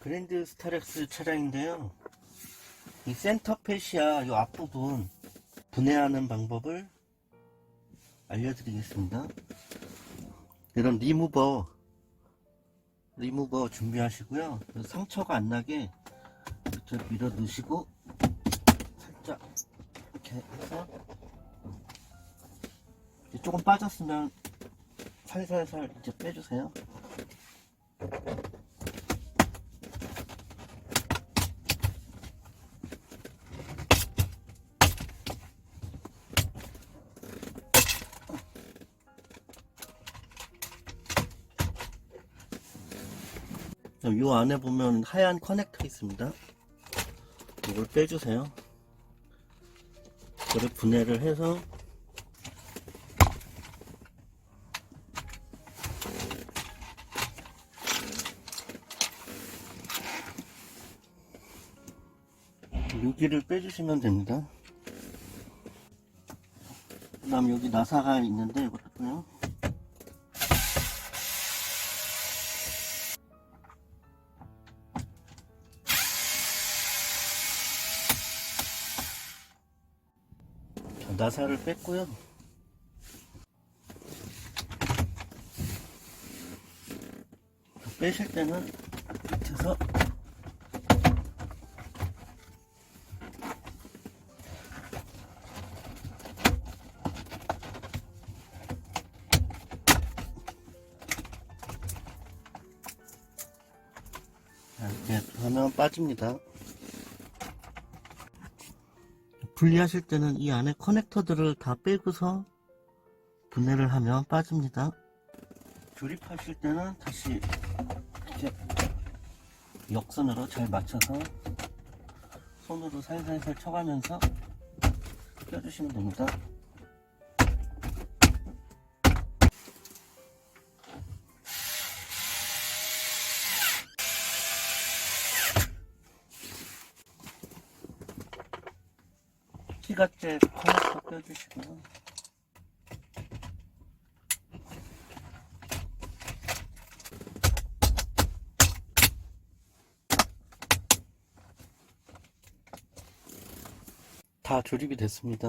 그랜드 스타렉스 차량인데요. 이 센터 페시아 이 앞부분 분해하는 방법을 알려드리겠습니다. 이런 리무버 리무버 준비하시고요. 상처가 안 나게 이렇게 밀어 넣으시고 살짝 이렇게 해서 조금 빠졌으면 살살살 이제 빼주세요. 이 안에 보면 하얀 커넥터 있습니다. 이걸 빼주세요. 이거를 분해를 해서 여기를 빼주시면 됩니다. 그 다음 여기 나사가 있는데 이것도요. 나사를 뺐고요. 빼실 때는 밑에서 자, 이렇게 하면 빠집니다. 분리하실 때는 이 안에 커넥터들을 다 빼고서 분해를 하면 빠집니다. 조립하실 때는 다시 이렇게 역선으로 잘 맞춰서 손으로 살살살 쳐가면서 껴주시면 됩니다. 키가째 커넥터 껴주시고요. 다 조립이 됐습니다.